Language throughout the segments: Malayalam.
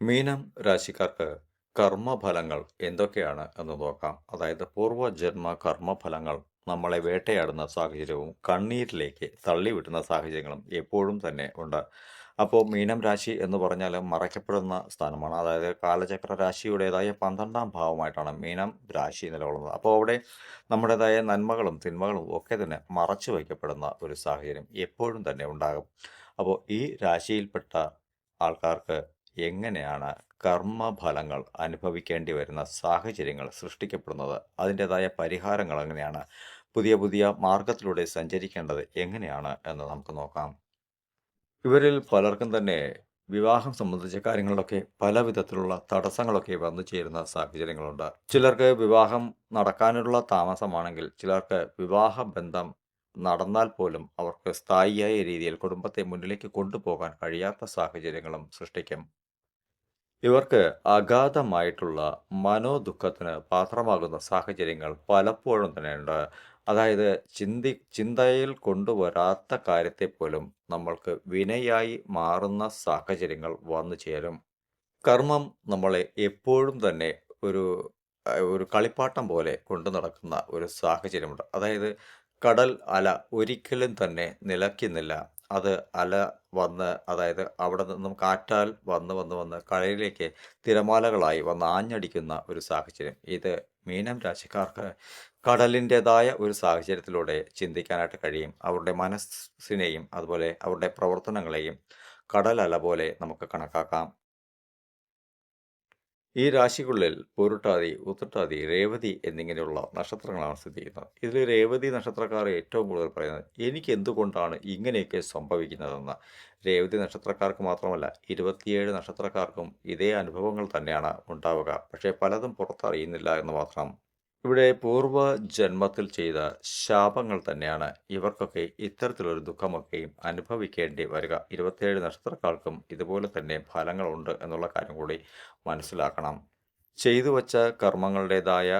മീനം രാശിക്കാർക്ക് കർമ്മഫലങ്ങൾ എന്തൊക്കെയാണ് എന്ന് നോക്കാം. അതായത് പൂർവജന്മ കർമ്മഫലങ്ങൾ നമ്മളെ വേട്ടയാടുന്ന സാഹചര്യവും കണ്ണീരിലേക്ക് തള്ളിവിടുന്ന സാഹചര്യങ്ങളും എപ്പോഴും തന്നെ ഉണ്ട്. അപ്പോൾ മീനം രാശി എന്ന് പറഞ്ഞാൽ മറയ്ക്കപ്പെടുന്ന സ്ഥാനമാണ്. അതായത് കാലചക്ര രാശിയുടേതായ പന്ത്രണ്ടാം ഭാവമായിട്ടാണ് മീനം രാശി നിലകൊള്ളുന്നത്. അപ്പോൾ അവിടെ നമ്മുടേതായ നന്മകളും തിന്മകളും ഒക്കെ തന്നെ മറച്ചു വയ്ക്കപ്പെടുന്ന ഒരു സാഹചര്യം എപ്പോഴും തന്നെ ഉണ്ടാകും. അപ്പോൾ ഈ രാശിയിൽപ്പെട്ട ആൾക്കാർക്ക് എങ്ങനെയാണ് കർമ്മഫലങ്ങൾ അനുഭവിക്കേണ്ടി വരുന്ന സാഹചര്യങ്ങൾ സൃഷ്ടിക്കപ്പെടുന്നത്? അതിന്റെതായ പരിഹാരങ്ങൾ എങ്ങനെയാണ്? പുതിയ പുതിയ മാർഗത്തിലൂടെ സഞ്ചരിക്കേണ്ടത് എങ്ങനെയാണ് എന്ന് നമുക്ക് നോക്കാം. ഇവരിൽ പലർക്കും തന്നെ വിവാഹം സംബന്ധിച്ച കാര്യങ്ങളിലൊക്കെ പല വിധത്തിലുള്ള തടസ്സങ്ങളൊക്കെ വന്നു ചേരുന്ന സാഹചര്യങ്ങളുണ്ട്. ചിലർക്ക് വിവാഹം നടക്കാനുള്ള താമസമാണെങ്കിൽ ചിലർക്ക് വിവാഹ ബന്ധം നടന്നാൽ പോലും അവർക്ക് സ്ഥായിയായ രീതിയിൽ കുടുംബത്തെ മുന്നിലേക്ക് കൊണ്ടുപോകാൻ കഴിയാത്ത സാഹചര്യങ്ങളും സൃഷ്ടിക്കും. ഇവർക്ക് അഗാധമായിട്ടുള്ള മനോദുഃഖത്തിന് പാത്രമാകുന്ന സാഹചര്യങ്ങൾ പലപ്പോഴും തന്നെയുണ്ട്. അതായത് ചിന്തി ചിന്തയിൽ കൊണ്ടുവരാത്ത കാര്യത്തെ പോലും നമ്മൾക്ക് വിനയായി മാറുന്ന സാഹചര്യങ്ങൾ വന്നു ചേരും. കർമ്മം നമ്മളെ എപ്പോഴും തന്നെ ഒരു ഒരു കളിപ്പാട്ടം പോലെ കൊണ്ടു നടക്കുന്ന ഒരു സാഹചര്യമുണ്ട്. അതായത് കടൽ അല ഒരിക്കലും തന്നെ നിലയ്ക്കുന്നില്ല. അത് അല വന്ന് അതായത് അവിടെ നിന്നും കാറ്റാൽ വന്ന് വന്ന് വന്ന് കരയിലേക്ക് തിരമാലകളായി വന്ന് ആഞ്ഞടിക്കുന്ന ഒരു സാഹചര്യം. ഇത് മീനം രാശിക്കാർക്ക് കടലിന്റെതായ ഒരു സാഹചര്യത്തിലൂടെ ചിന്തിക്കാനായിട്ട് കഴിയും. അവരുടെ മനസ്സിനെയും അതുപോലെ അവരുടെ പ്രവർത്തനങ്ങളെയും കടലല പോലെ നമുക്ക് കണക്കാക്കാം. ഈ രാശികളിൽ പൂരുട്ടാതി ഉത്രട്ടാതി രേവതി എന്നിങ്ങനെയുള്ള നക്ഷത്രങ്ങളാണ് സ്ഥിതി ചെയ്യുന്നത്. ഇതിൽ രേവതി നക്ഷത്രക്കാർ ഏറ്റവും കൂടുതൽ പറയുന്നത് എനിക്ക് എന്തുകൊണ്ടാണ് ഇങ്ങനെയൊക്കെ സംഭവിക്കുന്നതെന്ന്. രേവതി നക്ഷത്രക്കാർക്ക് മാത്രമല്ല ഇരുപത്തിയേഴ് നക്ഷത്രക്കാർക്കും ഇതേ അനുഭവങ്ങൾ തന്നെയാണ് ഉണ്ടാവുക. പക്ഷേ പലതും പുറത്തറിയുന്നില്ല എന്ന് മാത്രം ഇവിടെ പൂർവ ജന്മത്തിൽ ചെയ്ത ശാപങ്ങൾ തന്നെയാണ് ഇവർക്കൊക്കെ ഇത്തരത്തിലൊരു ദുഃഖമൊക്കെയും അനുഭവിക്കേണ്ടി വരിക. ഇരുപത്തിയേഴ് നക്ഷത്രക്കാർക്കും ഇതുപോലെ തന്നെ ഫലങ്ങളുണ്ട് എന്നുള്ള കാര്യം കൂടി മനസ്സിലാക്കണം. ചെയ്തു വച്ച കർമ്മങ്ങളുടേതായ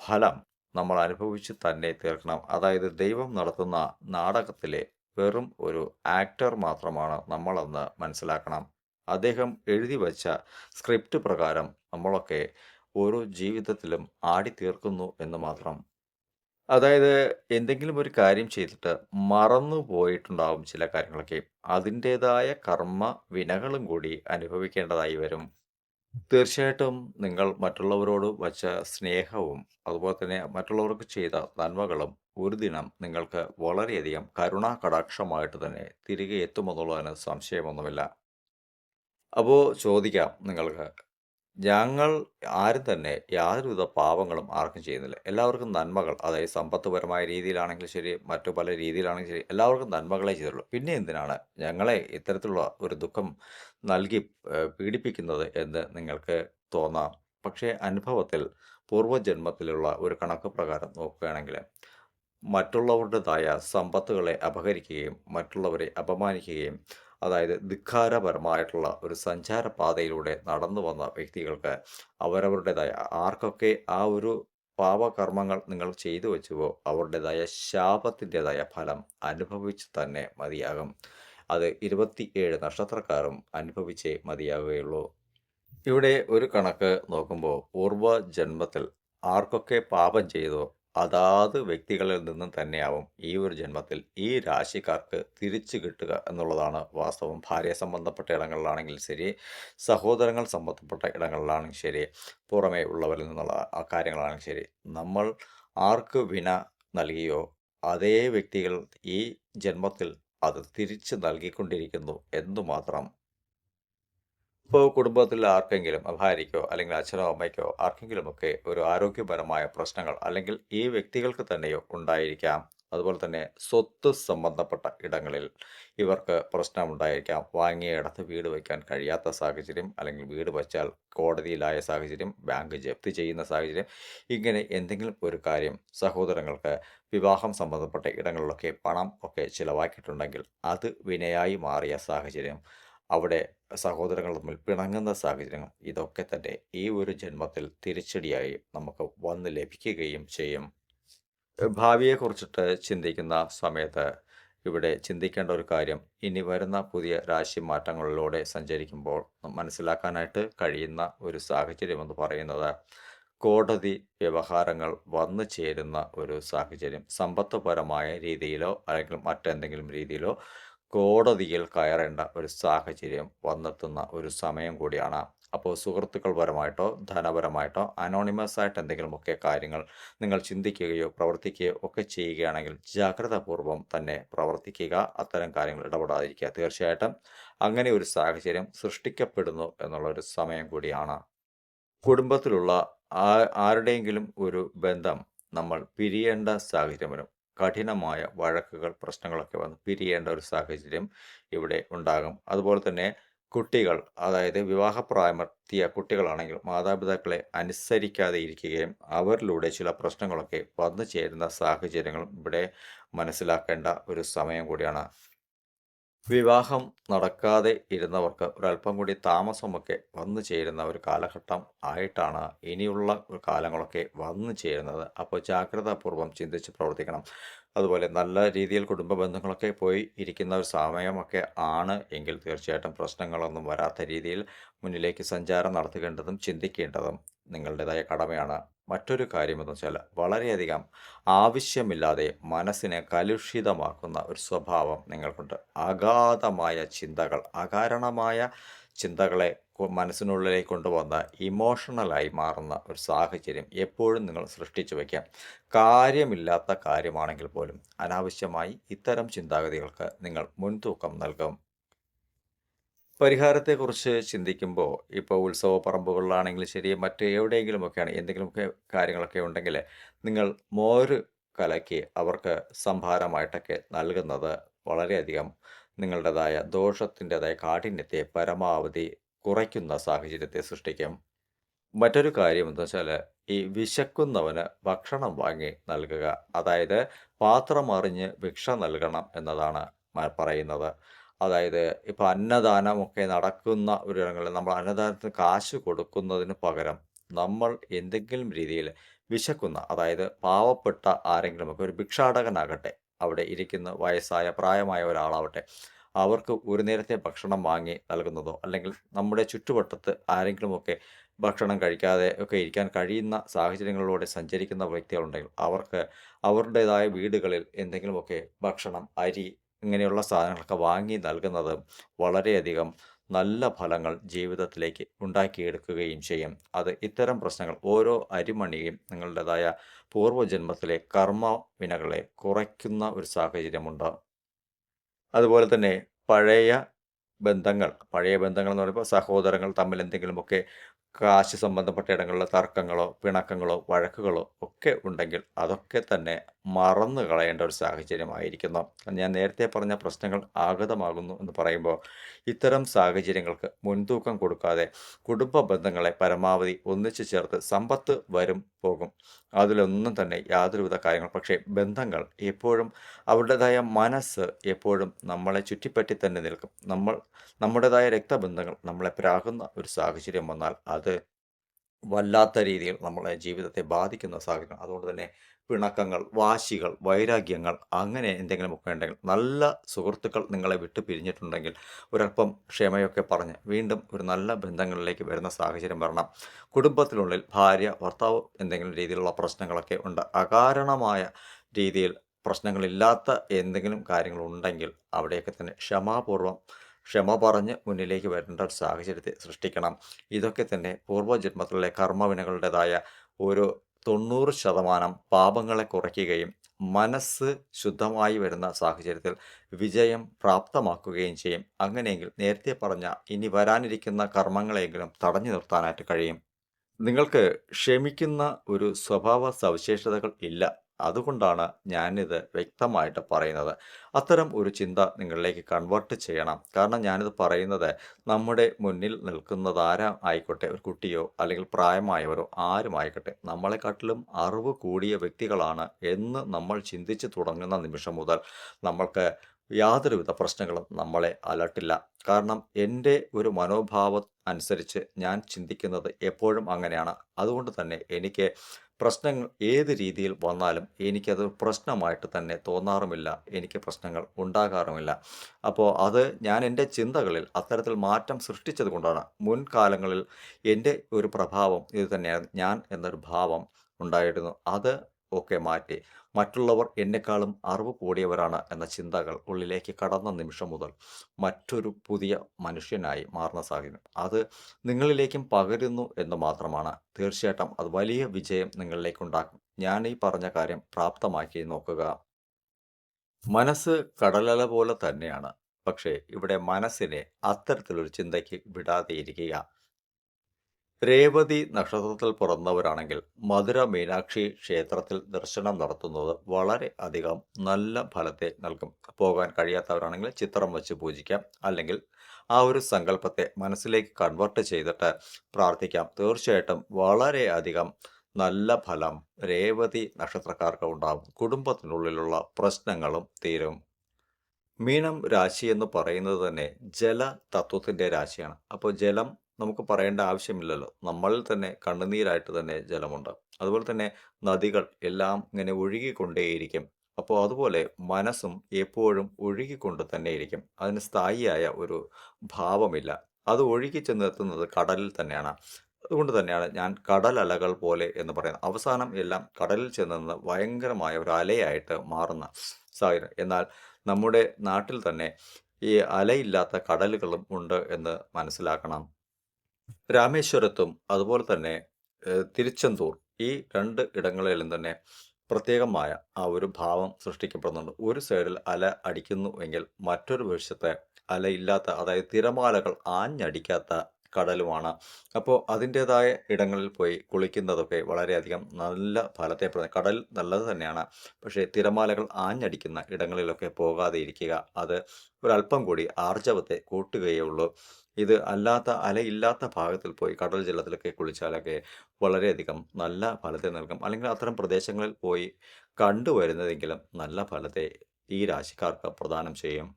ഫലം നമ്മൾ അനുഭവിച്ച് തന്നെ തീർക്കണം. അതായത് ദൈവം നടത്തുന്ന നാടകത്തിലെ വെറും ഒരു ആക്ടർ മാത്രമാണ് നമ്മളെന്ന് മനസ്സിലാക്കണം. അദ്ദേഹം എഴുതി വച്ച സ്ക്രിപ്റ്റ് പ്രകാരം നമ്മളൊക്കെ ഓരോ ജീവിതത്തിലും ആടിത്തീർക്കുന്നു എന്ന് മാത്രം. അതായത് എന്തെങ്കിലും ഒരു കാര്യം ചെയ്തിട്ട് മറന്നു പോയിട്ടുണ്ടാവും ചില കാര്യങ്ങളൊക്കെ. അതിന്റേതായ കർമ്മ വിനകളും കൂടി അനുഭവിക്കേണ്ടതായി വരും. തീർച്ചയായിട്ടും നിങ്ങൾ മറ്റുള്ളവരോട് വച്ച സ്നേഹവും അതുപോലെ തന്നെ മറ്റുള്ളവർക്ക് ചെയ്ത നന്മകളും ഒരു ദിനം നിങ്ങൾക്ക് വളരെയധികം കരുണാ കടാക്ഷമായിട്ട് തന്നെ തിരികെ എത്തുമെന്നുള്ളതിന് സംശയമൊന്നുമില്ല. അപ്പോൾ ചോദിക്കാം നിങ്ങൾക്ക് ഞങ്ങൾ ആരും തന്നെ യാതൊരുവിധ പാപങ്ങളും ആർക്കും ചെയ്യുന്നില്ല. എല്ലാവർക്കും നന്മകൾ അതായത് സമ്പത്തുപരമായ രീതിയിലാണെങ്കിലും ശരി മറ്റു പല രീതിയിലാണെങ്കിലും ശരി എല്ലാവർക്കും നന്മകളെ ചെയ്തുള്ളൂ. പിന്നെ എന്തിനാണ് ഞങ്ങളെ ഇത്തരത്തിലുള്ള ഒരു ദുഃഖം നൽകി പീഡിപ്പിക്കുന്നത് എന്ന് നിങ്ങൾക്ക് തോന്നാം? പക്ഷേ അനുഭവത്തിൽ പൂർവജന്മത്തിലുള്ള ഒരു കണക്ക് പ്രകാരം നോക്കുകയാണെങ്കിൽ മറ്റുള്ളവരുടേതായ സമ്പത്തുകളെ അപഹരിക്കുകയും മറ്റുള്ളവരെ അപമാനിക്കുകയും അതായത് ധിക്കാരപരമായിട്ടുള്ള ഒരു സഞ്ചാരപാതയിലൂടെ നടന്നു വന്ന വ്യക്തികൾക്ക് അവരവരുടേതായ ആർക്കൊക്കെ ആ ഒരു പാപകർമ്മങ്ങൾ നിങ്ങൾ ചെയ്തു വെച്ചുവോ അവരുടേതായ ശാപത്തിന്റെതായ ഫലം അനുഭവിച്ച് തന്നെ മതിയാകും. അത് ഇരുപത്തിയേഴ് നക്ഷത്രക്കാരും അനുഭവിച്ചേ മതിയാകുകയുള്ളൂ ഇവിടെ ഒരു കണക്ക് നോക്കുമ്പോൾ പൂർവ ജന്മത്തിൽ ആർക്കൊക്കെ പാപം ചെയ്തോ അതാത് വ്യക്തികളിൽ നിന്നും തന്നെയാവും ഈ ഒരു ജന്മത്തിൽ ഈ രാശിക്കാർക്ക് തിരിച്ചു കിട്ടുക എന്നുള്ളതാണ് വാസ്തവം. ഭാര്യ സംബന്ധപ്പെട്ട ഇടങ്ങളിലാണെങ്കിൽ ശരി സഹോദരങ്ങൾ സംബന്ധപ്പെട്ട ഇടങ്ങളിലാണെങ്കിൽ ശരി പുറമേ ഉള്ളവരിൽ നിന്നുള്ള ആ കാര്യങ്ങളാണെങ്കിൽ ശരി നമ്മൾ ആർക്ക് വിന നൽകിയോ അതേ വ്യക്തികൾ ഈ ജന്മത്തിൽ അത് തിരിച്ചു നൽകിക്കൊണ്ടിരിക്കുന്നു എന്നു മാത്രം ഇപ്പോൾ കുടുംബത്തിൽ ആർക്കെങ്കിലും ഭാര്യയ്ക്കോ അല്ലെങ്കിൽ അച്ഛനോ അമ്മയ്ക്കോ ആർക്കെങ്കിലുമൊക്കെ ഒരു ആരോഗ്യപരമായ പ്രശ്നങ്ങൾ അല്ലെങ്കിൽ ഈ വ്യക്തികൾക്ക് തന്നെയോ ഉണ്ടായിരിക്കാം. അതുപോലെ തന്നെ സ്വത്ത് സംബന്ധപ്പെട്ട ഇടങ്ങളിൽ ഇവർക്ക് പ്രശ്നമുണ്ടായിരിക്കാം. വാങ്ങിയ ഇടത്ത് വീട് വയ്ക്കാൻ കഴിയാത്ത സാഹചര്യം അല്ലെങ്കിൽ വീട് വച്ചാൽ കോടതിയിലായ സാഹചര്യം ബാങ്ക് ജപ്തി ചെയ്യുന്ന സാഹചര്യം ഇങ്ങനെ എന്തെങ്കിലും ഒരു കാര്യം സഹോദരങ്ങൾക്ക് വിവാഹം സംബന്ധപ്പെട്ട ഇടങ്ങളിലൊക്കെ പണം ഒക്കെ ചിലവാക്കിയിട്ടുണ്ടെങ്കിൽ അത് വിനയായി മാറിയ സാഹചര്യം അവിടെ സഹോദരങ്ങൾ തമ്മിൽ പിണങ്ങുന്ന സാഹചര്യങ്ങൾ ഇതൊക്കെ തന്നെ ഈ ഒരു ജന്മത്തിൽ തിരിച്ചടിയായി നമുക്ക് വന്ന് ലഭിക്കുകയും ചെയ്യും. ഭാവിയെക്കുറിച്ചിട്ട് ചിന്തിക്കുന്ന സമയത്ത് ഇവിടെ ചിന്തിക്കേണ്ട ഒരു കാര്യം ഇനി വരുന്ന പുതിയ രാശി മാറ്റങ്ങളിലൂടെ സഞ്ചരിക്കുമ്പോൾ മനസ്സിലാക്കാനായിട്ട് കഴിയുന്ന ഒരു സാഹചര്യം എന്ന് പറയുന്നത് കോടതി വ്യവഹാരങ്ങൾ വന്നു ചേരുന്ന ഒരു സാഹചര്യം. സമ്പത്ത്പരമായ രീതിയിലോ അല്ലെങ്കിൽ മറ്റെന്തെങ്കിലും രീതിയിലോ കോടതിയിൽ കയറേണ്ട ഒരു സാഹചര്യം വന്നെത്തുന്ന ഒരു സമയം കൂടിയാണ്. അപ്പോൾ സുഹൃത്തുക്കൾ പരമായിട്ടോ ധനപരമായിട്ടോ അനോണിമസ് ആയിട്ട് എന്തെങ്കിലുമൊക്കെ കാര്യങ്ങൾ നിങ്ങൾ ചിന്തിക്കുകയോ പ്രവർത്തിക്കുകയോ ഒക്കെ ചെയ്യുകയാണെങ്കിൽ ജാഗ്രതാപൂർവം തന്നെ പ്രവർത്തിക്കുക. അത്തരം കാര്യങ്ങൾ ഇടപെടാതിരിക്കുക. തീർച്ചയായിട്ടും അങ്ങനെ ഒരു സാഹചര്യം സൃഷ്ടിക്കപ്പെടുന്നു എന്നുള്ള ഒരു സമയം കൂടിയാണ്. കുടുംബത്തിലുള്ള ആരുടെയെങ്കിലും ഒരു ബന്ധം നമ്മൾ പിരിയേണ്ട സാഹചര്യം വരും കഠിനമായ വഴക്കുകൾ പ്രശ്നങ്ങളൊക്കെ വന്ന് പിരിയേണ്ട ഒരു സാഹചര്യം ഇവിടെ ഉണ്ടാകും. അതുപോലെ തന്നെ കുട്ടികൾ അതായത് വിവാഹപ്രായമെത്തിയ കുട്ടികളാണെങ്കിൽ മാതാപിതാക്കളെ അനുസരിക്കാതെ ഇരിക്കുകയും അവരിലൂടെ ചില പ്രശ്നങ്ങളൊക്കെ വന്നു ചേരുന്ന സാഹചര്യങ്ങളും ഇവിടെ മനസ്സിലാക്കേണ്ട ഒരു സമയം കൂടിയാണ് വിവാഹം നടക്കാതെ ഇരുന്നവർക്ക് ഒരല്പം കൂടി താമസമൊക്കെ വന്നു ചേരുന്ന ഒരു കാലഘട്ടം ആയിട്ടാണ് ഇനിയുള്ള കാലങ്ങളൊക്കെ വന്നു ചേരുന്നത്. അപ്പോൾ ജാഗ്രതാപൂർവം ചിന്തിച്ച് പ്രവർത്തിക്കണം. അതുപോലെ നല്ല രീതിയിൽ കുടുംബ ബന്ധങ്ങളൊക്കെ പോയി ഇരിക്കുന്ന ഒരു സമയമൊക്കെ ആണ് എങ്കിൽ തീർച്ചയായിട്ടും പ്രശ്നങ്ങളൊന്നും വരാത്ത രീതിയിൽ മുന്നിലേക്ക് സഞ്ചാരം നടത്തുകേണ്ടതും ചിന്തിക്കേണ്ടതും നിങ്ങളുടേതായ കടമയാണ്. മറ്റൊരു കാര്യമെന്ന് വെച്ചാൽ വളരെയധികം ആവശ്യമില്ലാതെ മനസ്സിനെ കലുഷിതമാക്കുന്ന ഒരു സ്വഭാവം നിങ്ങൾക്കുണ്ട്. അഗാധമായ ചിന്തകൾ അകാരണമായ ചിന്തകളെ മനസ്സിനുള്ളിലേക്ക് കൊണ്ടുവന്ന ഇമോഷണലായി മാറുന്ന ഒരു സാഹചര്യം എപ്പോഴും നിങ്ങൾ സൃഷ്ടിച്ചു വയ്ക്കാം. കാര്യമില്ലാത്ത കാര്യമാണെങ്കിൽ പോലും അനാവശ്യമായി ഇത്തരം ചിന്താഗതികൾക്ക് നിങ്ങൾ മുൻതൂക്കം നൽകും. പരിഹാരത്തെക്കുറിച്ച് ചിന്തിക്കുമ്പോൾ ഇപ്പോൾ ഉത്സവ പറമ്പുകളിലാണെങ്കിലും ശരി മറ്റ് എവിടെയെങ്കിലുമൊക്കെയാണ് എന്തെങ്കിലുമൊക്കെ കാര്യങ്ങളൊക്കെ ഉണ്ടെങ്കിൽ നിങ്ങൾ മോര് കലക്കി അവർക്ക് സംഭാരമായിട്ടൊക്കെ നൽകുന്നത് വളരെയധികം നിങ്ങളുടേതായ ദോഷത്തിന്റെതായ കാഠിന്യത്തെ പരമാവധി കുറയ്ക്കുന്ന സാഹചര്യത്തെ സൃഷ്ടിക്കും. മറ്റൊരു കാര്യം എന്താ വെച്ചാൽ ഈ വിശക്കുന്നവന് ഭക്ഷണം വാങ്ങി നൽകുക അതായത് പാത്രം അറിഞ്ഞ് ഭിക്ഷ നൽകണം എന്നതാണ് പറയുന്നത്. അതായത് ഇപ്പോൾ അന്നദാനമൊക്കെ നടക്കുന്ന ഒരിടങ്ങളിൽ നമ്മൾ അന്നദാനത്തിന് കാശ് കൊടുക്കുന്നതിന് പകരം നമ്മൾ എന്തെങ്കിലും രീതിയിൽ വിശക്കുന്ന അതായത് പാവപ്പെട്ട ആരെങ്കിലുമൊക്കെ ഒരു ഭിക്ഷാടകനാകട്ടെ അവിടെ ഇരിക്കുന്ന വയസ്സായ പ്രായമായ ഒരാളാവട്ടെ അവർക്ക് ഒരു നേരത്തെ ഭക്ഷണം വാങ്ങി നൽകുന്നതോ അല്ലെങ്കിൽ നമ്മുടെ ചുറ്റുവട്ടത്ത് ആരെങ്കിലുമൊക്കെ ഭക്ഷണം കഴിക്കാതെ ഒക്കെ ഇരിക്കാൻ കഴിയുന്ന സാഹചര്യങ്ങളിലൂടെ സഞ്ചരിക്കുന്ന വ്യക്തികളുണ്ടെങ്കിൽ അവർക്ക് അവരുടേതായ വീടുകളിൽ എന്തെങ്കിലുമൊക്കെ ഭക്ഷണം അരി ഇങ്ങനെയുള്ള സാധനങ്ങളൊക്കെ വാങ്ങി നൽകുന്നത് വളരെയധികം നല്ല ഫലങ്ങൾ ജീവിതത്തിലേക്ക് ഉണ്ടാക്കിയെടുക്കുകയും ചെയ്യും. അത് ഇത്തരം പ്രശ്നങ്ങൾ ഓരോ അരിമണിയും നിങ്ങളുടേതായ പൂർവജന്മത്തിലെ കർമ്മ വിനകളെ കുറയ്ക്കുന്ന ഒരു സാഹചര്യമുണ്ട്. അതുപോലെ തന്നെ പഴയ ബന്ധങ്ങൾ പഴയ ബന്ധങ്ങൾ എന്ന് പറയുമ്പോൾ സഹോദരങ്ങൾ തമ്മിൽ എന്തെങ്കിലുമൊക്കെ കാശ് സംബന്ധപ്പെട്ട ഇടങ്ങളിലെ തർക്കങ്ങളോ പിണക്കങ്ങളോ വഴക്കുകളോ ഒക്കെ ഉണ്ടെങ്കിൽ അതൊക്കെ തന്നെ മറന്നു കളയേണ്ട ഒരു സാഹചര്യമായിരിക്കുന്നു. ഞാൻ നേരത്തെ പറഞ്ഞ പ്രശ്നങ്ങൾ ആഗതമാകുന്നു എന്ന് പറയുമ്പോൾ ഇത്തരം സാഹചര്യങ്ങൾക്ക് മുൻതൂക്കം കൊടുക്കാതെ കുടുംബ ബന്ധങ്ങളെ പരമാവധി ഒന്നിച്ചു ചേർത്ത് സമ്പത്ത് വരും പോകും. അതിലൊന്നും തന്നെ യാതൊരുവിധ കാര്യങ്ങൾ. പക്ഷേ ബന്ധങ്ങൾ എപ്പോഴും അവരുടേതായ മനസ്സ് എപ്പോഴും നമ്മളെ ചുറ്റിപ്പറ്റി തന്നെ നിൽക്കും. നമ്മൾ നമ്മുടേതായ രക്തബന്ധങ്ങൾ നമ്മളെ പ്രാകുന്ന ഒരു സാഹചര്യം വന്നാൽ അത് വല്ലാത്ത രീതിയിൽ നമ്മളെ ജീവിതത്തെ ബാധിക്കുന്ന സാഹചര്യം അതുകൊണ്ട് തന്നെ പിണക്കങ്ങൾ വാശികൾ വൈരാഗ്യങ്ങൾ അങ്ങനെ എന്തെങ്കിലുമൊക്കെ ഉണ്ടെങ്കിൽ നല്ല സുഹൃത്തുക്കൾ നിങ്ങളെ വിട്ടു പിരിഞ്ഞിട്ടുണ്ടെങ്കിൽ ഒരല്പം ക്ഷമയൊക്കെ പറഞ്ഞ് വീണ്ടും ഒരു നല്ല ബന്ധങ്ങളിലേക്ക് വരുന്ന സാഹചര്യം വരണം. കുടുംബത്തിനുള്ളിൽ ഭാര്യ ഭർത്താവ് എന്തെങ്കിലും രീതിയിലുള്ള പ്രശ്നങ്ങളൊക്കെ ഉണ്ട്. അകാരണമായ രീതിയിൽ പ്രശ്നങ്ങളില്ലാത്ത എന്തെങ്കിലും കാര്യങ്ങളുണ്ടെങ്കിൽ അവിടെയൊക്കെ തന്നെ ക്ഷമാപൂർവം ക്ഷമ പറഞ്ഞ് മുന്നിലേക്ക് വരേണ്ട ഒരു സാഹചര്യത്തെ സൃഷ്ടിക്കണം. ഇതൊക്കെ തന്നെ പൂർവജന്മത്തിലെ കർമ്മവിനകളുടേതായ ഒരു തൊണ്ണൂറ് ശതമാനം പാപങ്ങളെ കുറയ്ക്കുകയും മനസ്സ് ശുദ്ധമായി വരുന്ന സാഹചര്യത്തിൽ വിജയം പ്രാപ്തമാക്കുകയും ചെയ്യും. അങ്ങനെയെങ്കിൽ നേരത്തെ പറഞ്ഞ ഇനി വരാനിരിക്കുന്ന കർമ്മങ്ങളെങ്കിലും തടഞ്ഞു നിർത്താനായിട്ട് കഴിയും. നിങ്ങൾക്ക് ക്ഷമിക്കുന്ന ഒരു സ്വഭാവ സവിശേഷതകൾ ഇല്ല. അതുകൊണ്ടാണ് ഞാനിത് വ്യക്തമായിട്ട് പറയുന്നത്. അത്തരം ഒരു ചിന്ത നിങ്ങളിലേക്ക് കൺവേർട്ട് ചെയ്യണം. കാരണം ഞാനിത് പറയുന്നത് നമ്മുടെ മുന്നിൽ നിൽക്കുന്നത് ആരാ ആയിക്കോട്ടെ? ഒരു കുട്ടിയോ അല്ലെങ്കിൽ പ്രായമായവരോ ആരുമായിക്കോട്ടെ? നമ്മളെക്കാട്ടിലും അറിവ് കൂടിയ വ്യക്തികളാണ് എന്ന് നമ്മൾ ചിന്തിച്ച് തുടങ്ങുന്ന നിമിഷം മുതൽ നമ്മൾക്ക് യാതൊരുവിധ പ്രശ്നങ്ങളും നമ്മളെ അലട്ടില്ല. കാരണം എന്റെ ഒരു മനോഭാവം അനുസരിച്ച് ഞാൻ ചിന്തിക്കുന്നത് എപ്പോഴും അങ്ങനെയാണ്. അതുകൊണ്ട് തന്നെ എനിക്ക് പ്രശ്നങ്ങൾ ഏത് രീതിയിൽ വന്നാലും എനിക്കത് പ്രശ്നമായിട്ട് തന്നെ തോന്നാറുമില്ല. എനിക്ക് പ്രശ്നങ്ങൾ ഉണ്ടാകാറുമില്ല. അപ്പോൾ അത് ഞാൻ എന്റെ ചിന്തകളിൽ അത്തരത്തിൽ മാറ്റം സൃഷ്ടിച്ചത് കൊണ്ടാണ്. മുൻകാലങ്ങളിൽ എന്റെ ഒരു പ്രഭാവം ഇത് തന്നെയാണ് ഞാൻ എന്നൊരു ഭാവം ഉണ്ടായിരുന്നു. അത് ഒക്കെ മാറ്റി. മറ്റുള്ളവർ എന്നെക്കാളും അറിവ് കൂടിയവരാണ് എന്ന ചിന്തകൾ ഉള്ളിലേക്ക് കടന്ന നിമിഷം മുതൽ മറ്റൊരു പുതിയ മനുഷ്യനായി മാറുന്ന സാഹചര്യം. അത് നിങ്ങളിലേക്കും പകരുന്നു എന്ന് മാത്രമാണ്. തീർച്ചയായിട്ടും അത് വലിയ വിജയം നിങ്ങളിലേക്കുണ്ടാക്കും ഞാൻ ഈ പറഞ്ഞ കാര്യം പ്രാപ്തമാക്കി നോക്കുക. മനസ്സ് കടലല പോലെ തന്നെയാണ്. പക്ഷേ ഇവിടെ മനസ്സിനെ അത്തരത്തിലൊരു ചിന്തയ്ക്ക് വിടാതെ ഇരിക്കുക. രേവതി നക്ഷത്രത്തിൽ പിറന്നവരാണെങ്കിൽ മധുര മീനാക്ഷി ക്ഷേത്രത്തിൽ ദർശനം നടത്തുന്നത് വളരെ അധികം നല്ല ഫലത്തെ നൽകും. പോകാൻ കഴിയാത്തവരാണെങ്കിൽ ചിത്രം വെച്ച് പൂജിക്കാം. അല്ലെങ്കിൽ ആ ഒരു സങ്കല്പത്തെ മനസ്സിലേക്ക് കൺവെർട്ട് ചെയ്തിട്ട് പ്രാർത്ഥിക്കാം. തീർച്ചയായിട്ടും വളരെയധികം നല്ല ഫലം രേവതി നക്ഷത്രക്കാർക്ക് ഉണ്ടാകും കുടുംബത്തിനുള്ളിലുള്ള പ്രശ്നങ്ങളും തീരും. മീനം രാശി എന്ന് പറയുന്നത് തന്നെ ജല തത്വത്തിന്റെ രാശിയാണ്. അപ്പോൾ ജലം നമുക്ക് പറയേണ്ട ആവശ്യമില്ലല്ലോ. നമ്മൾ തന്നെ കണ്ണുനീരായിട്ട് തന്നെ ജലമുണ്ട്. അതുപോലെ തന്നെ നദികൾ എല്ലാം ഇങ്ങനെ ഒഴുകിക്കൊണ്ടേയിരിക്കും. അപ്പോൾ അതുപോലെ മനസ്സും എപ്പോഴും ഒഴുകിക്കൊണ്ട് തന്നെയിരിക്കും അതിന് സ്ഥായിയായ ഒരു ഭാവമില്ല. അത് ഒഴുകി ചെന്നെത്തുന്നത് കടലിൽ തന്നെയാണ്. അതുകൊണ്ട് തന്നെയാണ് ഞാൻ കടലലകൾ പോലെ എന്ന് പറയുന്നത്. അവസാനം എല്ലാം കടലിൽ ചെന്നെന്ന് ഭയങ്കരമായ ഒരു അലയായിട്ട് മാറുന്ന സാഹചര്യം. എന്നാൽ നമ്മുടെ നാട്ടിൽ തന്നെ ഈ അലയില്ലാത്ത കടലുകളും ഉണ്ട് എന്ന് മനസ്സിലാക്കണം. രാമേശ്വരത്തും അതുപോലെ തന്നെ തിരുച്ചെന്തൂർ ഈ രണ്ട് ഇടങ്ങളിലും തന്നെ പ്രത്യേകമായ ആ ഒരു ഭാവം സൃഷ്ടിക്കപ്പെടുന്നുണ്ട്. ഒരു സൈഡിൽ അല അടിക്കുന്നു എങ്കിൽ മറ്റൊരു വശത്തെ അലയില്ലാത്ത അതായത് തിരമാലകൾ ആഞ്ഞടിക്കാത്ത കടലുമാണ്. അപ്പോൾ അതിന്റേതായ ഇടങ്ങളിൽ പോയി കുളിക്കുന്നതൊക്കെ വളരെയധികം നല്ല ഫലത്തെ കടൽ നല്ലത് തന്നെയാണ്. പക്ഷേ തിരമാലകൾ ആഞ്ഞടിക്കുന്ന ഇടങ്ങളിലൊക്കെ പോകാതെ ഇരിക്കുക അത് ഒരല്പം കൂടി ആർജവത്തെ കൂട്ടുകയേ ഉള്ളൂ. ഇത് അല്ലാത്ത അലയില്ലാത്ത ഭാഗത്തിൽ പോയി കടൽ ജലത്തിലൊക്കെ കുളിച്ചാലൊക്കെ വളരെയധികം നല്ല ഫലത്തെ നൽകും. അല്ലെങ്കിൽ അത്തരം പ്രദേശങ്ങളിൽ പോയി കണ്ടുവരുന്നതെങ്കിലും നല്ല ഫലത്തെ ഈ രാശിക്കാർക്ക് പ്രദാനം ചെയ്യും.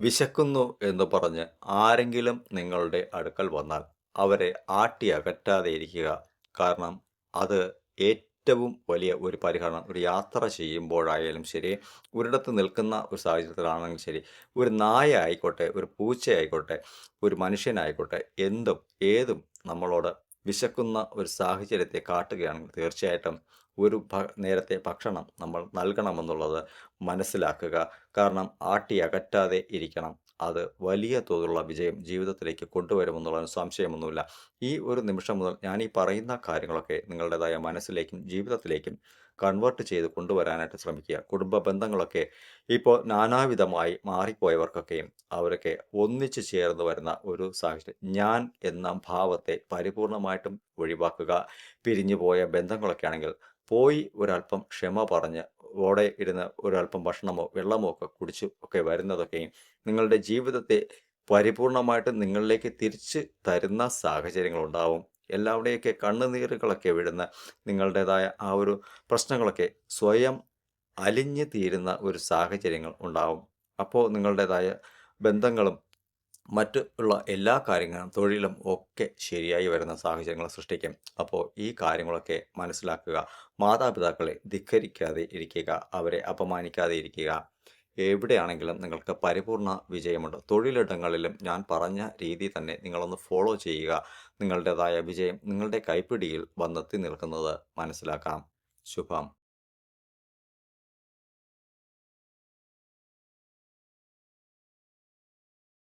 വിശക്കുന്നു എന്ന് പറഞ്ഞ് ആരെങ്കിലും നിങ്ങളുടെ അടുക്കൽ വന്നാൽ അവരെ ആട്ടി അകറ്റാതെ ഇരിക്കുക. കാരണം അത് ഏറ്റവും വലിയ ഒരു പരിഹാരം. ഒരു യാത്ര ചെയ്യുമ്പോഴായാലും ശരി ഒരിടത്ത് നിൽക്കുന്ന ഒരു സാഹചര്യത്തിലാണെങ്കിലും ശരി ഒരു നായ ആയിക്കോട്ടെ ഒരു പൂച്ച ആയിക്കോട്ടെ ഒരു മനുഷ്യനായിക്കോട്ടെ എന്തും ഏതും നമ്മളോട് വിശക്കുന്ന ഒരു സാഹചര്യത്തെ കാട്ടുകയാണെങ്കിൽ തീർച്ചയായിട്ടും ഒരു നേരത്തെ ഭക്ഷണം നമ്മൾ നൽകണമെന്നുള്ളത് മനസ്സിലാക്കുക. കാരണം ആട്ടി അകറ്റാതെ ഇരിക്കണം. അത് വലിയ തോതിലുള്ള വിജയം ജീവിതത്തിലേക്ക് കൊണ്ടുവരുമെന്നുള്ള സംശയമൊന്നുമില്ല. ഈ ഒരു നിമിഷം മുതൽ ഞാൻ ഈ പറയുന്ന കാര്യങ്ങളൊക്കെ നിങ്ങളുടേതായ മനസ്സിലേക്കും ജീവിതത്തിലേക്കും കൺവേർട്ട് ചെയ്ത് കൊണ്ടുവരാനായിട്ട് ശ്രമിക്കുക. കുടുംബ ബന്ധങ്ങളൊക്കെ ഇപ്പോൾ നാനാവിധമായി മാറിപ്പോയവർക്കൊക്കെയും അവരൊക്കെ ഒന്നിച്ചു ചേർന്ന് വരുന്ന ഒരു സാഹചര്യം. ഞാൻ എന്ന ഭാവത്തെ പരിപൂർണമായിട്ടും ഒഴിവാക്കുക പിരിഞ്ഞു പോയ ബന്ധങ്ങളൊക്കെ ആണെങ്കിൽ പോയി ഒരല്പം ക്ഷമ പറഞ്ഞ് ഓടെ ഇരുന്ന് ഒരല്പം ഭക്ഷണമോ വെള്ളമോ ഒക്കെ കുടിച്ച് ഒക്കെ വരുന്നതൊക്കെയും നിങ്ങളുടെ ജീവിതത്തെ പരിപൂർണമായിട്ട് നിങ്ങളിലേക്ക് തിരിച്ച് തരുന്ന സാഹചര്യങ്ങളുണ്ടാവും. എല്ലാവരുടെയൊക്കെ കണ്ണുനീറുകളൊക്കെ വിടുന്ന നിങ്ങളുടേതായ ആ ഒരു പ്രശ്നങ്ങളൊക്കെ സ്വയം അലിഞ്ഞു തീരുന്ന ഒരു സാഹചര്യങ്ങൾ ഉണ്ടാവും. അപ്പോൾ നിങ്ങളുടേതായ ബന്ധങ്ങളും മറ്റ് ഉള്ള എല്ലാ കാര്യങ്ങളും തൊഴിലും ഒക്കെ ശരിയായി വരുന്ന സാഹചര്യങ്ങൾ സൃഷ്ടിക്കും. അപ്പോൾ ഈ കാര്യങ്ങളൊക്കെ മനസ്സിലാക്കുക മാതാപിതാക്കളെ ധിക്കരിക്കാതെ ഇരിക്കുക അവരെ അപമാനിക്കാതെ ഇരിക്കുക. എവിടെയാണെങ്കിലും നിങ്ങൾക്ക് പരിപൂർണ വിജയമുണ്ട്. തൊഴിലിടങ്ങളിലും ഞാൻ പറഞ്ഞ രീതി തന്നെ നിങ്ങളൊന്ന് ഫോളോ ചെയ്യുക. നിങ്ങളുടേതായ വിജയം നിങ്ങളുടെ കൈപ്പിടിയിൽ വന്നെത്തി നിൽക്കുന്നത് മനസ്സിലാക്കാം. ശുഭം.